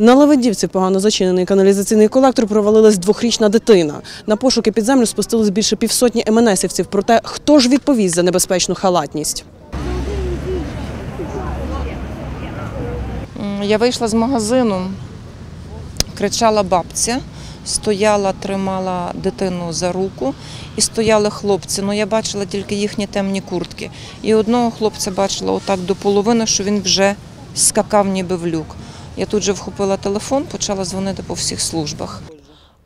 На Левандівці погано зачинений каналізаційний колектор провалилась двохрічна дитина. На пошуки під землю спустились більше півсотні МНСівців. Проте хто ж відповість за небезпечну халатність? Я вийшла з магазину, кричала бабця, стояла, тримала дитину за руку і стояли хлопці. Ну я бачила тільки їхні темні куртки. І одного хлопця бачила отак до половини, що він вже скакав ніби в люк. Я тут же вхопила телефон, почала дзвонити по всіх службах.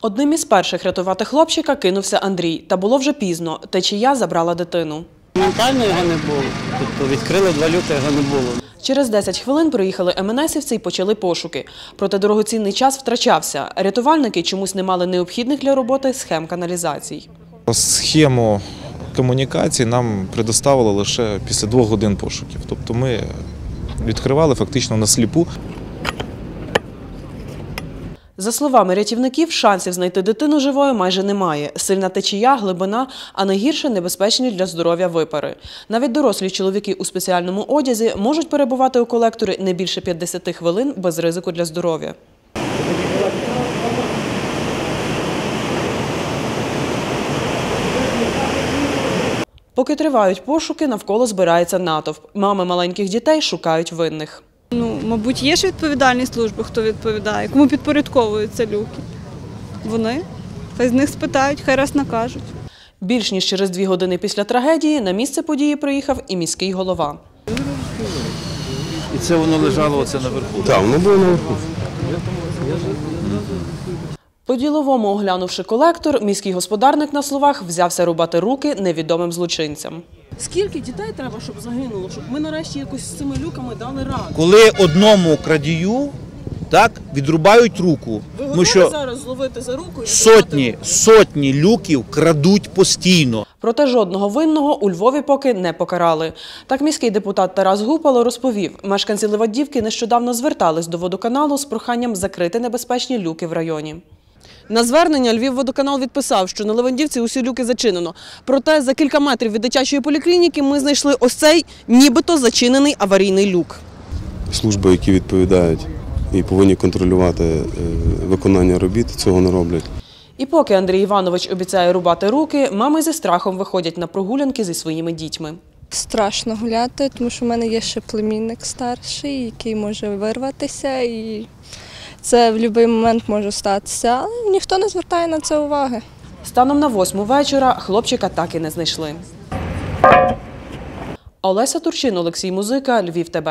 Одним із перших рятувати хлопчика кинувся Андрій. Та було вже пізно. Течія забрала дитину. Моментально його не було. Тобто відкрили два люки, його не було. Через 10 хвилин приїхали МНСівці і почали пошуки. Проте дорогоцінний час втрачався. Рятувальники чомусь не мали необхідних для роботи схем каналізацій. Схему комунікації нам предоставили лише після двох годин пошуків. Тобто ми відкривали фактично на сліпу. За словами рятівників, шансів знайти дитину живою майже немає. Сильна течія, глибина, а найгірше небезпечні для здоров'я випари. Навіть дорослі чоловіки у спеціальному одязі можуть перебувати у колекторі не більше 50 хвилин без ризику для здоров'я. Поки тривають пошуки, навколо збирається натовп. Мами маленьких дітей шукають винних. Мабуть, є ж відповідальні служби, хто відповідає, кому підпорядковуються люки. Вони. Хай з них спитають, хай раз накажуть. Більш ніж через дві години після трагедії на місце події приїхав і міський голова. І це воно лежало оце наверху. Так, воно було наверху. По-діловому оглянувши колектор, міський господарник на словах взявся рубати руки невідомим злочинцям. Скільки дітей треба, щоб загинуло, щоб ми нарешті якось з цими люками дали раду? Коли одному крадію так, відрубають руку, Ви що зараз зловити за руку і сотні, сотні люків крадуть постійно. Проте жодного винного у Львові поки не покарали. Так міський депутат Тарас Гупало розповів, мешканці Левадівки нещодавно звертались до водоканалу з проханням закрити небезпечні люки в районі. На звернення Львівводоканал відписав, що на Левандівці усі люки зачинено. Проте за кілька метрів від дитячої поліклініки ми знайшли ось цей нібито зачинений аварійний люк. Служби, які відповідають і повинні контролювати е, виконання робіт, цього не роблять. І поки Андрій Іванович обіцяє рубати руки, мами зі страхом виходять на прогулянки зі своїми дітьми. Страшно гуляти, тому що в мене є ще племінник старший, який може вирватися, і це в будь-який момент може статися. Але ніхто не звертає на це уваги. Станом на восьму вечора хлопчика так і не знайшли. Олеся Турчин, Олексій Музика, Львів ТБ.